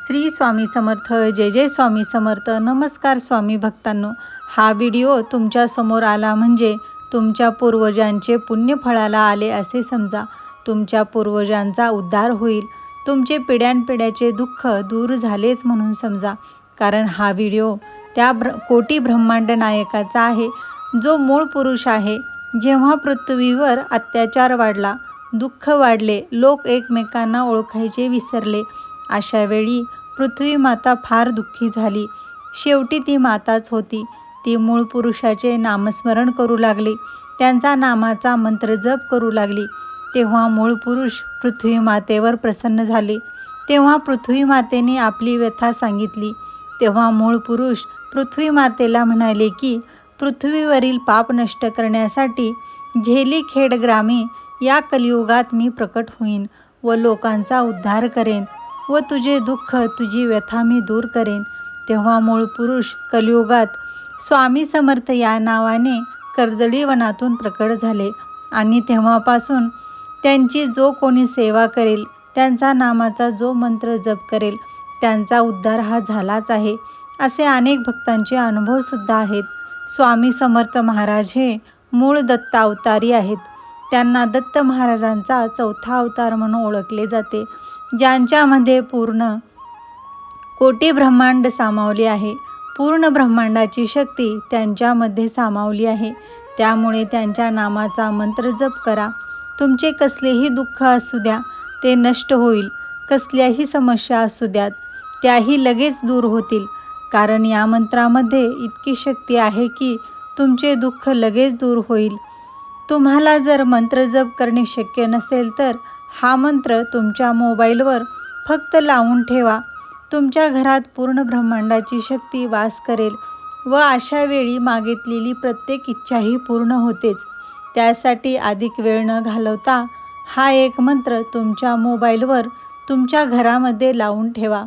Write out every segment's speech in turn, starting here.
श्री स्वामी समर्थ जय जय स्वामी समर्थ. नमस्कार स्वामी भक्तांनो. हा व्हिडिओ तुमच्यासमोर आला म्हणजे तुमच्या पूर्वजांचे पुण्य फळाला आले असे समजा. तुमच्या पूर्वजांचा उद्धार होईल. तुमचे पिढ्यानपिढ्याचे दुःख दूर झालेच म्हणून समजा. कारण हा व्हिडिओ त्या ब्र कोटी ब्रह्मांड नायकाचा आहे. जो मूळ पुरुष आहे. जेव्हा पृथ्वीवर अत्याचार वाढला दुःख वाढले लोक एकमेकांना ओळखायचे विसरले अशा वेळी पृथ्वी माता फार दुःखी झाली. शेवटी ती माताच होती. ती मूळ पुरुषाचे नामस्मरण करू लागली. त्यांचा नामाचा मंत्र जप करू लागली. तेव्हा मूळ पुरुष पृथ्वी मातेवर प्रसन्न झाले. तेव्हा पृथ्वी मातेने आपली व्यथा सांगितली. तेव्हा मूळ पुरुष पृथ्वी मातेला म्हणाले की पृथ्वीवरील पाप नष्ट करण्यासाठी झेलीखेड ग्रामे या कलियुगात मी प्रकट होईन व लोकांचा उद्धार करेन. व तुझे दुःख तुझी व्यथा मी दूर करेन. तेव्हा मूळ पुरुष कलियुगात स्वामी समर्थ या नावाने कर्दळी वनातून प्रकट झाले आणि तेव्हापासून त्यांची जो कोणी सेवा करेल त्यांचा नामाचा जो मंत्र जप करेल त्यांचा उद्धार हा झालाच आहे असे अनेक भक्तांचे अनुभवसुद्धा आहेत. स्वामी समर्थ महाराज हे मूळ दत्त अवतारी आहेत. त्यांना दत्त महाराजांचा चौथा अवतार म्हणून ओळखले जाते. ज्यांच्यामध्ये पूर्ण कोटी ब्रह्मांड सामावले आहे. पूर्ण ब्रह्मांडाची शक्ती त्यांच्यामध्ये सामावली आहे. त्यामुळे त्यांच्या नामाचा मंत्र जप करा. तुमचे कसलेही दुःख असू द्या ते नष्ट होईल. कसल्याही समस्या असू द्यात त्याही लगेच दूर होतील. कारण या मंत्रामध्ये इतकी शक्ती आहे की तुमचे दुःख लगेच दूर होईल. तुम्हाला जर मंत्र जप करणे शक्य नसेल तर हा मंत्र तुमच्या मोबाईलवर फक्त लावून ठेवा. तुमच्या घरात पूर्ण ब्रह्मांडाची शक्ती वास करेल व अशा वेळी मागितलेली प्रत्येक इच्छाही पूर्ण होतेच. त्यासाठी अधिक वेळ न घालवता हा एक मंत्र तुमच्या मोबाईलवर तुमच्या घरामध्ये लावून ठेवा.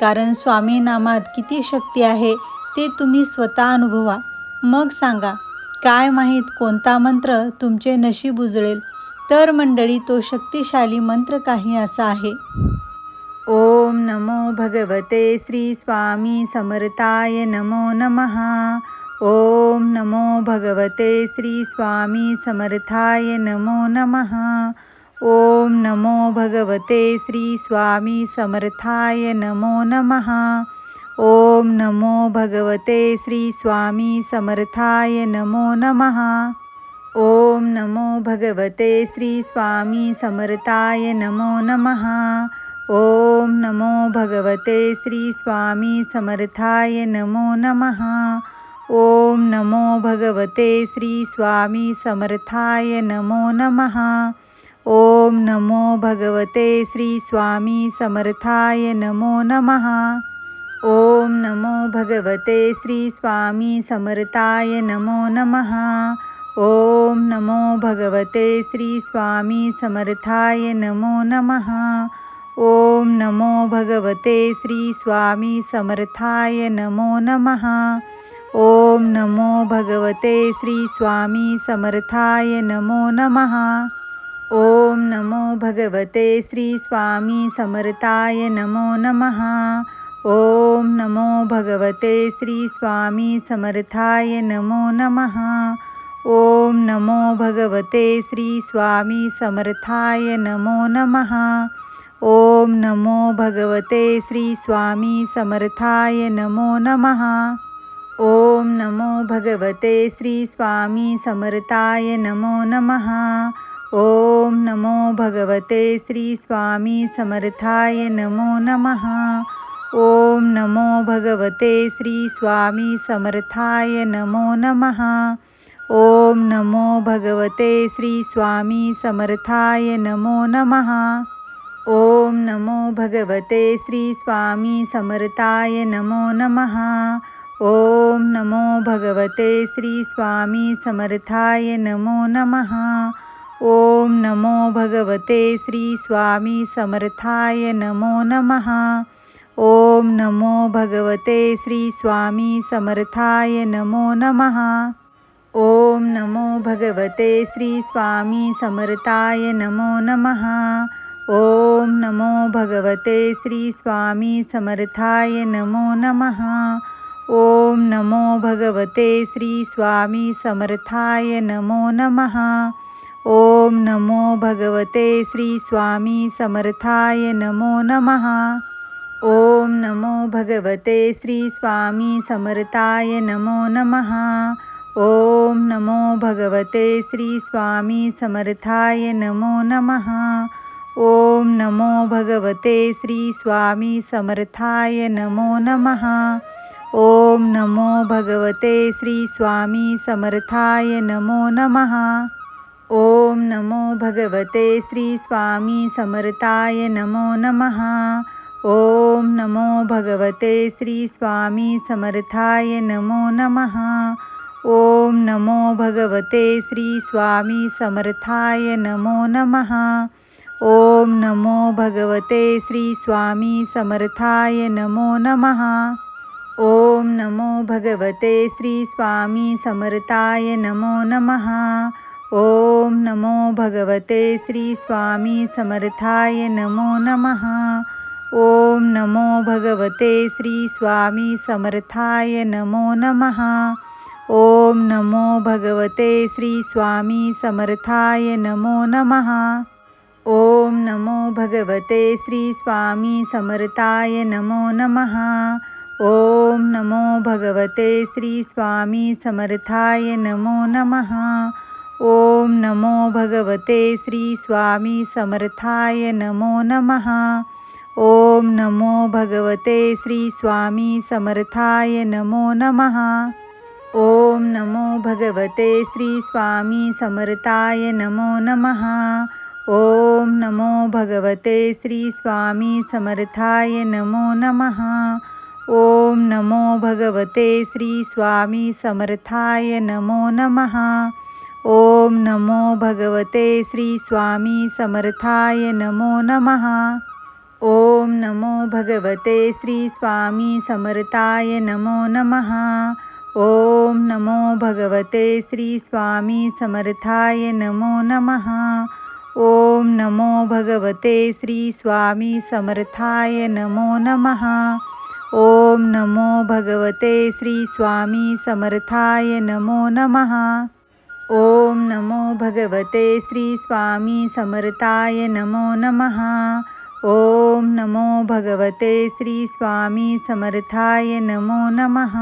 कारण स्वामी नामात किती शक्ती आहे ते तुम्ही स्वतः अनुभवा. मग सांगा काय माहीत कोणता मंत्र तुमचे नशीब उजळेल? तर मंडळी तो शक्तिशाली मंत्र काही असा आहे. ओम नमो भगवते श्री स्वामी समर्थाय नमो नमः. ओम नमो भगवते श्री स्वामी समर्थाय नमो नमः. ओम नमो भगवते श्री स्वामी समर्थाय नमो नमः. ओम नमो भगवते श्री स्वामी समर्थाय नमो नमः. ओम नमो भगवते श्री स्वामी समर्थाय नमो नमः। ओम नमो भगवते श्री स्वामी समर्थाय नमो नमः। ओम नमो भगवते श्री स्वामी समर्थाय नमो नमः। ओम नमो भगवते श्री स्वामी समर्थाय नमो नमः। ओम नमो भगवते श्री स्वामी समर्थाय नमो नमः। ओम नमो भगवते श्री स्वामी समर्थाय नमो नमः। ओम नमो भगवते श्री स्वामी समर्थाय नमो नमः। ओम नमो भगवते श्री स्वामी समर्थाय नमो नमः। ओम नमो भगवते श्री स्वामी समर्थाय नमो नमः। ओम नमो भगवते श्री स्वामी समर्थाय नमो नमः। ओम नमो भगवते श्री स्वामी समर्थाय नमो नमः. ओम नमो भगवते श्री स्वामी समर्थाय नमो नमः. ओम नमो भगवते श्री स्वामी समर्थाय नमो नमः. ओम नमो भगवते श्री स्वामी समर्थाय नमो नमः. ओम नमो भगवते श्री स्वामी समर्थाय नमो नमः. ओम नमो भगवते श्री स्वामी समर्थाय नमो नमः। ओम नमो भगवते श्री स्वामी समर्थाय नमो नमः। ओम नमो भगवते श्री स्वामी समर्थाय नमो नमः। ओम नमो भगवते श्री स्वामी समर्थाय नमो नमः। ओम नमो भगवते श्री स्वामी समर्थाय नमो नमः। ओम नमो भगवते श्री स्वामी समर्थाय नमो नमः। ओम नमो भगवते श्री स्वामी समर्थाय नमो नमः। ओम नमो भगवते श्री स्वामी समर्थाय नमो नमः। ओम नमो भगवते श्री स्वामी समर्थाय नमो नमः। ओम नमो भगवते श्री स्वामी समर्थाय नमो नमः। ओम नमो भगवते श्री स्वामी समर्थाय नमो नमः। ओम नमो भगवते श्री स्वामी समर्थाय नमो नमः। ओम नमो भगवते श्री स्वामी समर्थाय नमो नमः। ओम नमो भगवते श्री स्वामी समर्थाय नमो नमः। ओम नमो भगवते श्री स्वामी समर्थाय नमो नमः। ओम नमो भगवते श्री स्वामी समर्थाय नमो नमः. ओम नमो भगवते श्री स्वामी समर्थाय नमो नमः. ओम नमो भगवते श्री स्वामी समर्थाय नमो नमः. ओम नमो भगवते श्री स्वामी समर्थाय नमो नमः. ओम नमो भगवते श्री स्वामी समर्थाय नमो नमः. ओम नमो भगवते श्री स्वामी समर्थाय नमो नमः। ओम नमो भगवते श्री स्वामी समर्थाय नमो नमः। ओम नमो भगवते श्री स्वामी समर्थाय नमो नमः। ओम नमो भगवते श्री स्वामी समर्थाय नमो नमः। ओम नमो भगवते श्री स्वामी समर्थाय नमो नमः। ओम नमो भगवते श्री स्वामी समर्थाय नमो नमः। ओम नमो भगवते श्री स्वामी समर्थाय नमो नमः। ओम नमो भगवते श्री स्वामी समर्थाय नमो नमः। ओम नमो भगवते श्री स्वामी समर्थाय नमो नमः। ओम नमो भगवते श्री स्वामी समर्थाय नमो नमः। ओम नमो भगवते श्री स्वामी समर्थाय नमो नमः। ओम नमो भगवते श्री स्वामी समर्थाय नमो नमः। ओम नमो भगवते श्री स्वामी समर्थाय नमो नमः। ओम नमो भगवते श्री स्वामी समर्थाय नमो नमः। ओम नमो भगवते श्री स्वामी समर्थाय नमो नमः।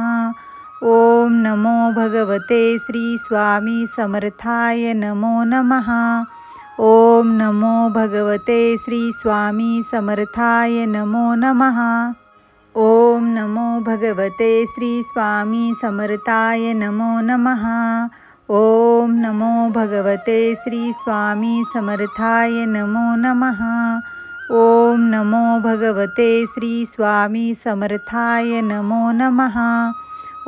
ओम नमो भगवते श्री स्वामी समर्थाय नमो नमः। ओम नमो भगवते श्री स्वामी समर्थाय नमो नमः। ओम नमो भगवते श्री स्वामी समर्थाय नमो नमः। ओम नमो भगवते श्री स्वामी समर्थाय नमो नमः। ओम नमो भगवते श्री स्वामी समर्थाय नमो नमः।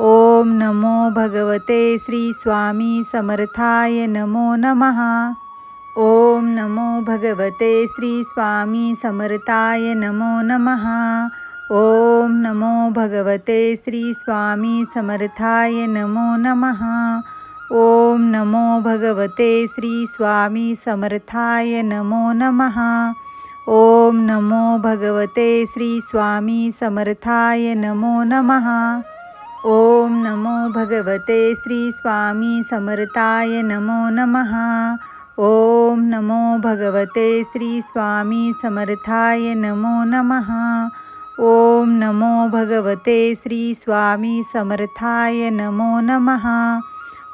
ओम नमो भगवते श्री स्वामी समर्थाय नमो नमः। ओम नमो भगवते श्री स्वामी समर्थाय नमो नमः। ओम नमो भगवते श्री स्वामी समर्थाय नमो नमः। ओम नमो भगवते श्री स्वामी समर्थाय नमो नमः। ओम नमो भगवते श्री स्वामी समर्थाय नमो नमः। ओम नमो भगवते श्री स्वामी समर्थाय नमो नमः। ओम नमो भगवते श्री स्वामी समर्थाय नमो नमः। ओम नमो भगवते श्री स्वामी समर्थाय नमो नमः।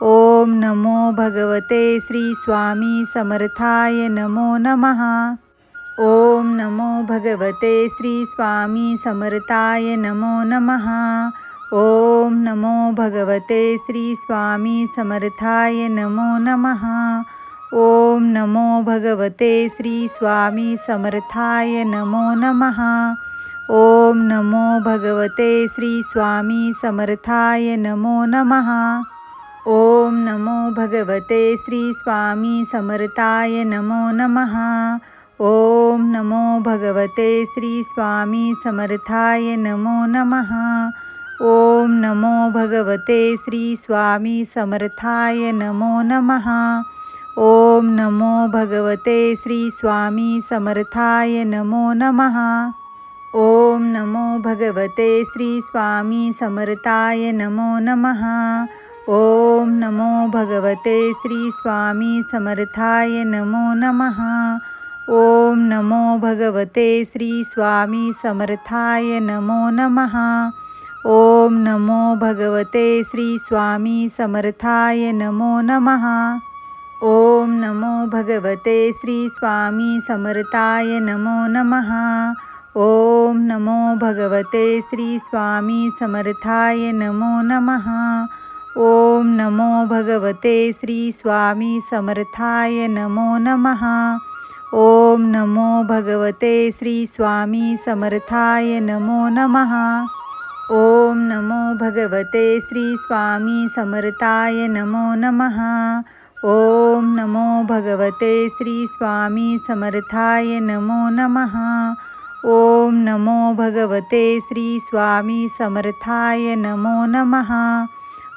ओम नमो भगवते श्री स्वामी समर्थाय नमो नमः। ओम नमो भगवते श्री स्वामी समर्थाय नमो नमः। ओम नमो भगवते श्री स्वामी समर्थाय नमो नमः। ओम नमो भगवते श्री स्वामी समर्थाय नमो नमः। ओम नमो भगवते श्री स्वामी समर्थाय नमो नमः। ओम नमो भगवते श्री स्वामी समर्थाय नमो नमः। ओम नमो भगवते श्री स्वामी समर्थाय नमो नमः। ओम नमो भगवते श्री स्वामी समर्थाय नमो नमः। ओम नमो भगवते श्री स्वामी समर्थाय नमो नमः। ओम नमो भगवते श्री स्वामी समर्थाय नमो नमः। ओम नमो भगवते श्री स्वामी समर्थाय नमो नमः। ओम नमो भगवते श्री स्वामी समर्थाय नमो नमः। ओम नमो भगवते श्री स्वामी समर्थाय नमो नमः। ओम नमो भगवते श्री स्वामी समर्थाय नमो नमः। ओम नमो भगवते श्री स्वामी समर्थाय नमो नमः। ओम नमो भगवते श्री स्वामी समर्थाय नमो नमः। ओम नमो भगवते श्री स्वामी समर्थाय नमो नमः। ओम नमो भगवते श्री स्वामी समर्थाय नमो नमः। ओम नमो भगवते श्री स्वामी समर्थाय नमो नमः। ओम नमो भगवते श्री स्वामी समर्थाय नमो नमः।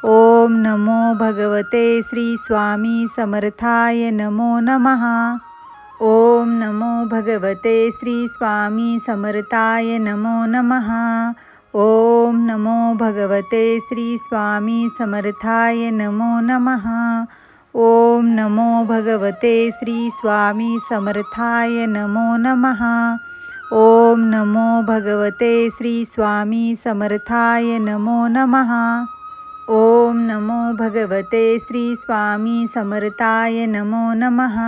ओम नमो भगवते श्री स्वामी समर्थाय नमो नमः। ओम नमो भगवते श्री स्वामी समर्थाय नमो नमः। ओम नमो भगवते श्री स्वामी समर्थाय नमो नमः। ओम नमो भगवते श्री स्वामी समर्थाय नमो नमः। ओम नमो भगवते श्री स्वामी समर्थाय नमो नमः। ओम नमो भगवते श्री स्वामी समर्थाय नमो नमः।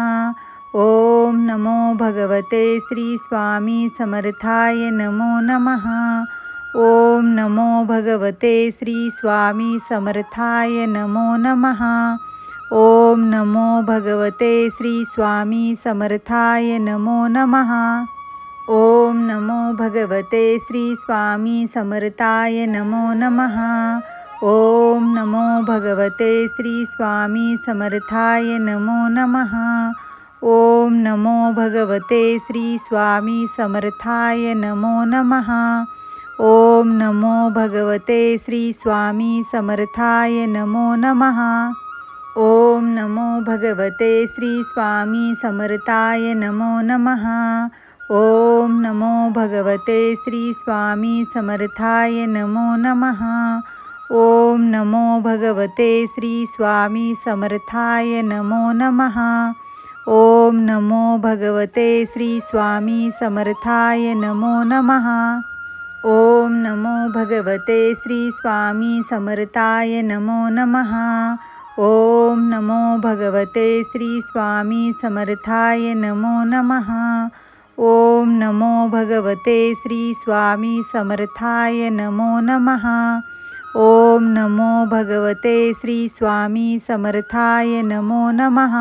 ओम नमो भगवते श्री स्वामी समर्थाय नमो नमः। ओम नमो भगवते श्री स्वामी समर्थाय नमो नमः। ओम नमो भगवते श्री स्वामी समर्थाय नमो नमः। ओम नमो भगवते श्री स्वामी समर्थाय नमो नमः। ओम नमो भगवते श्री स्वामी समर्थाय नमो नमः। ओम नमो भगवते श्री स्वामी समर्थाय नमो नमः। ओम नमो भगवते श्री स्वामी समर्थाय नमो नमः। ओम नमो भगवते श्री स्वामी समर्थाय नमो नमः। ओम नमो भगवते श्री स्वामी समर्थाय नमो नमः। ओम नमो भगवते श्री स्वामी समर्थाय नमो नमः। ओम नमो भगवते श्री स्वामी समर्थाय नमो नमः। ओम नमो भगवते श्री स्वामी समर्थाय नमो नमः। ओम नमो भगवते श्री स्वामी समर्थाय नमो नमः। ओम नमो भगवते श्री स्वामी समर्थाय नमो नमः। ओम नमो भगवते श्री स्वामी समर्थाय नमो नमः।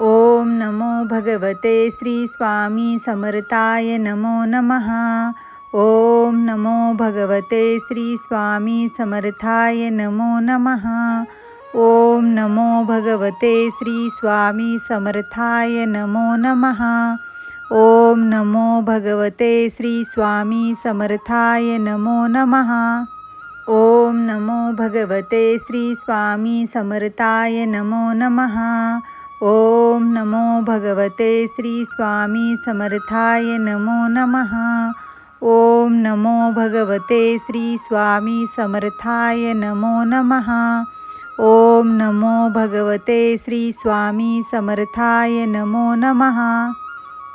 ओम नमो भगवते श्री स्वामी समर्थाय नमो नमः। ओम नमो भगवते श्री स्वामी समर्थाय नमो नमः। ओम नमो भगवते श्री स्वामी समर्थाय नमो नमः। ओम नमो भगवते श्री स्वामी समर्थाय नमो नमः। ओम नमो भगवते श्री स्वामी समर्थाय नमो नमः। ओम नमो भगवते श्री स्वामी समर्थाय नमो नमः। ओम नमो भगवते श्री स्वामी समर्थाय नमो नमः। ओम नमो भगवते श्री स्वामी समर्थाय नमो नमः।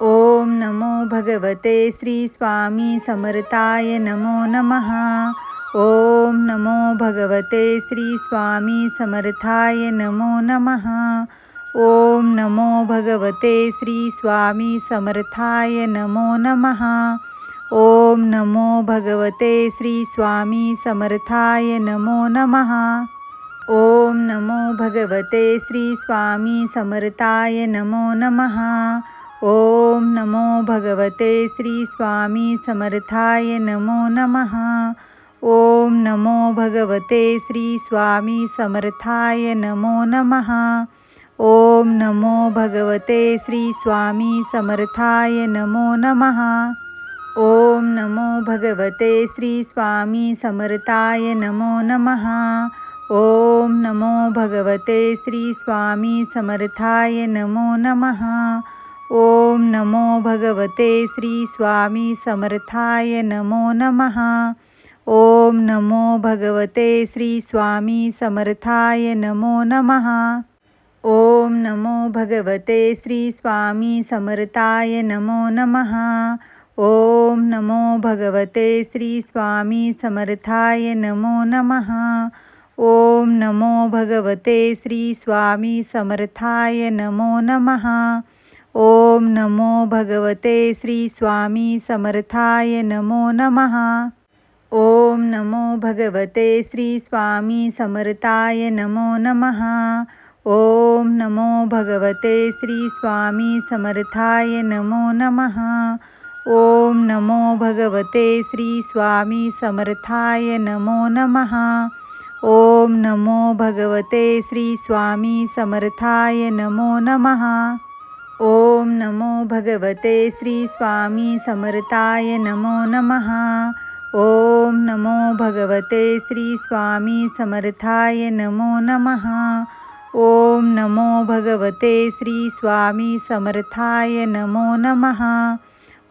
ओम नमो भगवते श्री स्वामी समर्थाय नमो नमः। ओम नमो भगवते श्री स्वामी समर्थाय नमो नमः। ओम नमो भगवते श्री स्वामी समर्थाय नमो नमः। ओम नमो भगवते श्री स्वामी समर्थाय नमो नमः. ओम नमो भगवते श्री स्वामी समर्थाय नमो नमः. ओम नमो भगवते श्री स्वामी समर्थाय नमो नमः. ओम नमो भगवते श्री स्वामी समर्थाय नमो नमः. ओम नमो भगवते श्री स्वामी समर्थाय नमो नमः. ओम नमो भगवते श्री स्वामी समर्थाय नमो नमः। ओम नमो भगवते श्री स्वामी समर्थाय नमो नमः। ओम नमो भगवते श्री स्वामी समर्थाय नमो नमः। ओम नमो भगवते श्री स्वामी समर्थाय नमो नमः। ओम नमो भगवते श्री स्वामी समर्थाय नमो नमः। ओम नमो भगवते श्री स्वामी समर्थाय नमो नमः। ओम नमो भगवते श्री स्वामी समर्थाय नमो नमः। ओम नमो भगवते श्री स्वामी समर्थाय नमो नमः। ओम नमो भगवते श्री स्वामी समर्थाय नमो नमः। ओम नमो भगवते श्री स्वामी समर्थाय नमो नमः। ओम नमो भगवते श्री स्वामी समर्थाय नमो नमः। ओम नमो भगवते श्री स्वामी समर्थाय नमो नमः। ओम नमो भगवते श्री स्वामी समर्थाय नमो नमः। ओम नमो भगवते श्री स्वामी समर्थाय नमो नमः। ओम नमो भगवते श्री स्वामी समर्थाय नमो नमः।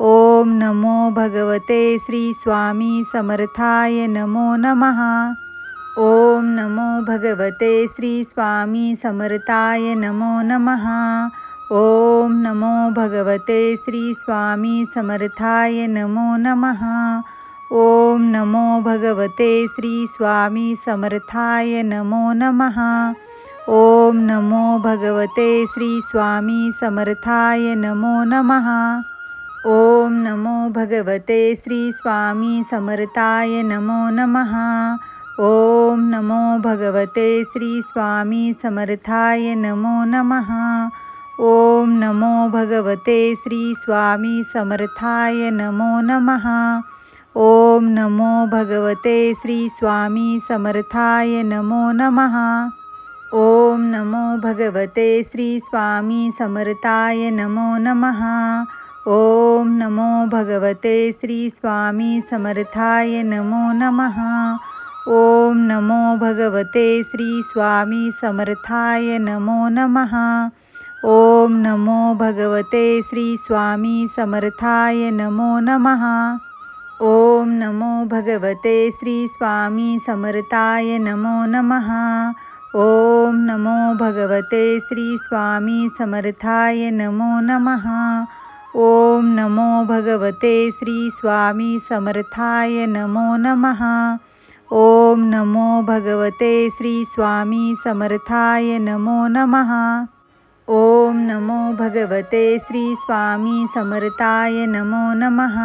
ओम नमो भगवते श्री स्वामी समर्थाय नमो नमः। ओम नमो भगवते श्री स्वामी समर्थाय नमो नमः। ओम नमो भगवते श्री स्वामी समर्थाय नमो नमः। ओम नमो भगवते श्री स्वामी समर्थाय नमो नमः। ओम नमो भगवते श्री स्वामी समर्थाय नमो नमः। ओम नमो भगवते श्री स्वामी समर्थाय नमो नमः। ओम नमो भगवते श्री स्वामी समर्थाय नमो नमः। ओम नमो भगवते श्री स्वामी समर्थाय नमो नमः। ओम नमो भगवते श्री स्वामी समर्थाय नमो नमः। ओम नमो भगवते श्री स्वामी समर्थाय नमो नमः। ओम नमो भगवते श्री स्वामी समर्थाय नमो नमः। ओम नमो भगवते श्री स्वामी समर्थाय नमो नमः। ओम नमो भगवते श्री स्वामी समर्थाय नमो नमः। ओम नमो भगवते श्री स्वामी समर्थाय नमो नमः। ओम नमो भगवते श्री स्वामी समर्थाय नमो नमः। ओम नमो भगवते श्री स्वामी समर्थाय नमो नमः। ओम नमो भगवते श्री स्वामी समर्थाय नमो नमः। ओम नमो भगवते श्री स्वामी समर्थाय नमो नमः।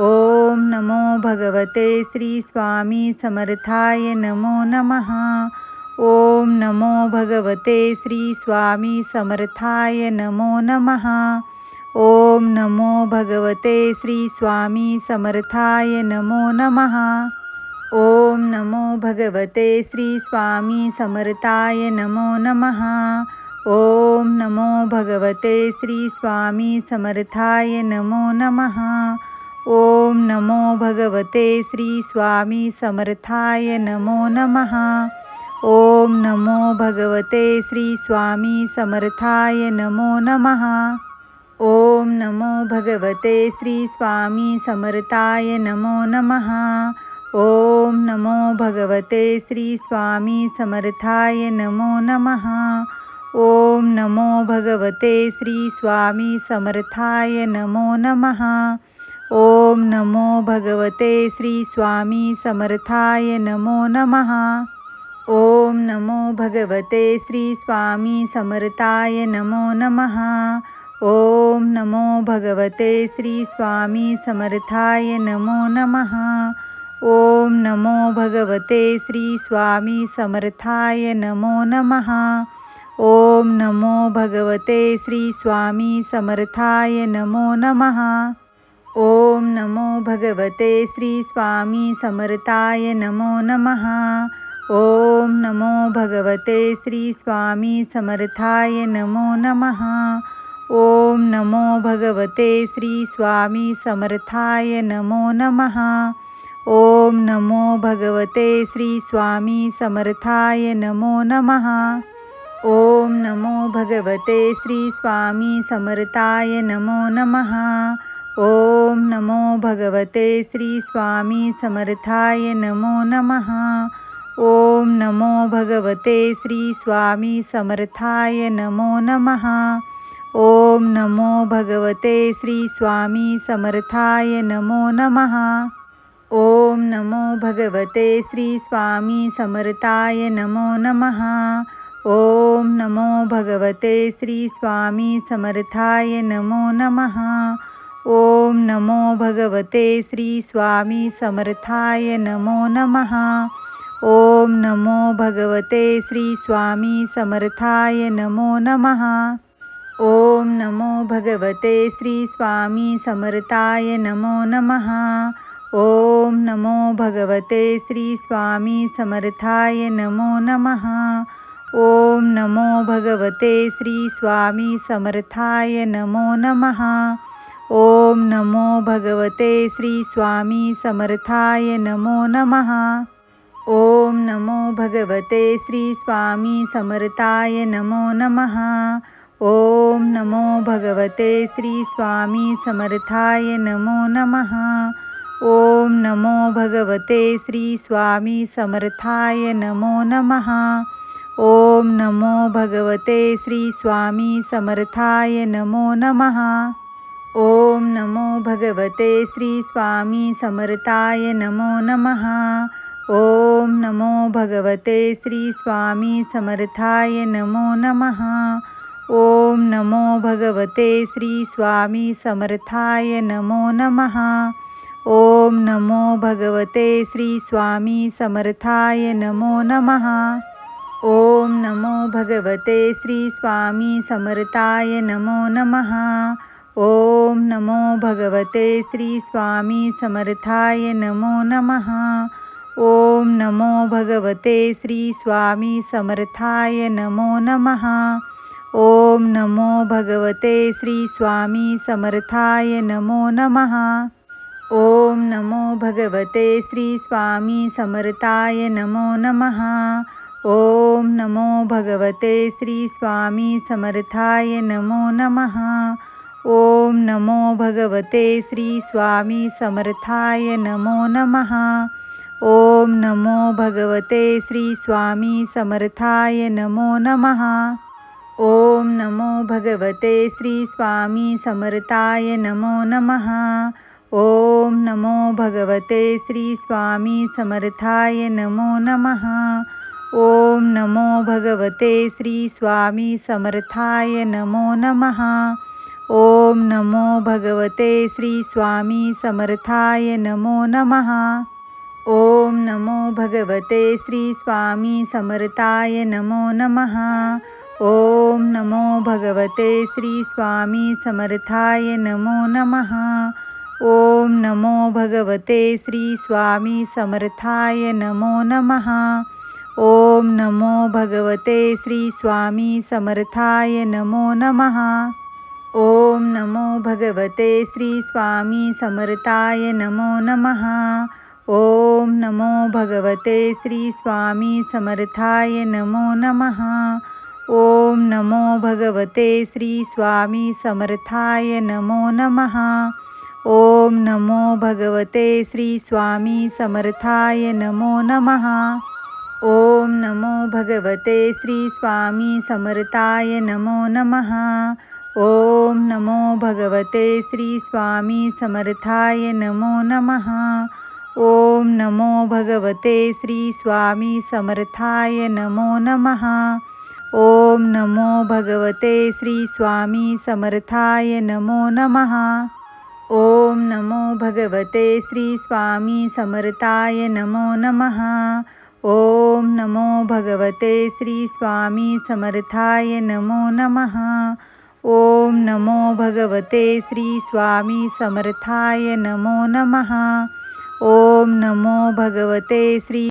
ओम नमो भगवते श्री स्वामी समर्थाय नमो नमः। ओम नमो भगवते श्री स्वामी समर्थाय नमो नमः। ओम नमो भगवते श्री स्वामी समर्थाय नमो नमः. ओम नमो भगवते श्री स्वामी समर्थाय नमो नमः. ओम नमो भगवते श्री स्वामी समर्थाय नमो नमः. ओम नमो भगवते श्री स्वामी समर्थाय नमो नमः. ओम नमो भगवते श्री स्वामी समर्थाय नमो नमः. ओम नमो भगवते श्री स्वामी समर्थाय नमो नमः। ओम नमो भगवते श्री स्वामी समर्थाय नमो नमः। ओम नमो भगवते श्री स्वामी समर्थाय नमो नमः। ओम नमो भगवते श्री स्वामी समर्थाय नमो नमः। ओम नमो भगवते श्री स्वामी समर्थाय नमो नमः। ओम नमो भगवते श्री स्वामी समर्थाय नमो नमः। ओम नमो भगवते श्री स्वामी समर्थाय नमो नमः। ओम नमो भगवते श्री स्वामी समर्थाय नमो नमः। ओम नमो भगवते श्री स्वामी समर्थाय नमो नमः। ओम नमो भगवते श्री स्वामी समर्थाय नमो नमः। ओम नमो भगवते श्री स्वामी समर्थाय नमो नमः। ओम नमो भगवते श्री स्वामी समर्थाय नमो नमः। ओम नमो भगवते श्री स्वामी समर्थाय नमो नमः। ओम नमो भगवते श्री स्वामी समर्थाय नमो नमः। ओम नमो भगवते श्री स्वामी समर्थाय नमो नमः। ओम नमो भगवते श्री स्वामी समर्थाय नमो नमः। ओम नमो भगवते श्री स्वामी समर्थाय नमो नमः। ओम नमो भगवते श्री स्वामी समर्थाय नमो नमः। ओम नमो भगवते श्री स्वामी समर्थाय नमो नमः। ओम नमो भगवते श्री स्वामी समर्थाय नमो नमः। ओम नमो भगवते श्री स्वामी समर्थाय नमो नमः। ओम नमो भगवते श्री स्वामी समर्थाय नमो नमः। ओम नमो भगवते श्री स्वामी समर्थाय नमो नमः। ओम नमो भगवते श्री स्वामी समर्थाय नमो नमः। ओम नमो भगवते श्री स्वामी समर्थाय नमो नमः। ओम नमो भगवते श्री स्वामी समर्थाय नमो नमः। ओम नमो भगवते श्री स्वामी समर्थाय नमो नमः। ओम नमो भगवते श्री स्वामी समर्थाय नमो नमः। ओम नमो भगवते श्री स्वामी समर्थाय नमो नमः। ओम नमो भगवते श्री स्वामी समर्थाय नमो नमः। ओम नमो भगवते श्री स्वामी समर्थाय नमो नमः. ओम नमो भगवते श्री स्वामी समर्थाय नमो नमः. ओम नमो भगवते श्री स्वामी समर्थाय नमो नमः. ओम नमो भगवते श्री स्वामी समर्थाय नमो नमः. ओम नमो भगवते श्री स्वामी समर्थाय नमो नमः. ओम नमो भगवते श्री स्वामी समर्थाय नमो नमः. ओम नमो भगवते श्री स्वामी समर्थाय नमो नमः. ओम नमो भगवते श्री स्वामी समर्थाय नमो नमः. ओम नमो भगवते श्री स्वामी समर्थाय नमो नमः. ओम नमो भगवते श्री स्वामी समर्थाय नमो नमः. ओम नमो भगवते श्री स्वामी समर्थाय नमो नमः। ओम नमो भगवते श्री स्वामी समर्थाय नमो नमः। ओम नमो भगवते श्री स्वामी समर्थाय नमो नमः। ओम नमो भगवते श्री स्वामी समर्थाय नमो नमः। ओम नमो भगवते श्री स्वामी समर्थाय नमो नमः। ओम नमो भगवते श्री स्वामी समर्थाय नमो नमः। ओम नमो भगवते श्री स्वामी समर्थाय नमो नमः। ओम नमो भगवते श्री स्वामी समर्थाय नमो नमः। ओम नमो भगवते श्री स्वामी समर्थाय नमो नमः। ओम नमो भगवते श्री स्वामी समर्थाय नमो नमः। ओम नमो भगवते श्री स्वामी समर्थाय नमो नमः। ओम नमो भगवते श्री स्वामी समर्थाय नमो नमः। ओम नमो भगवते श्री स्वामी समर्थाय नमो नमः। ओम नमो भगवते श्री स्वामी समर्थाय नमो नमः। ओम नमो भगवते श्री स्वामी समर्थाय नमो नमः। ओम नमो भगवते श्री स्वामी समर्थाय नमो नमः। ओम नमो भगवते श्री स्वामी समर्थाय नमो नमः। ओम नमो भगवते श्री स्वामी समर्थाय नमो नमः। ओम नमो भगवते श्री स्वामी समर्थाय नमो नमः। ओम नमो भगवते श्री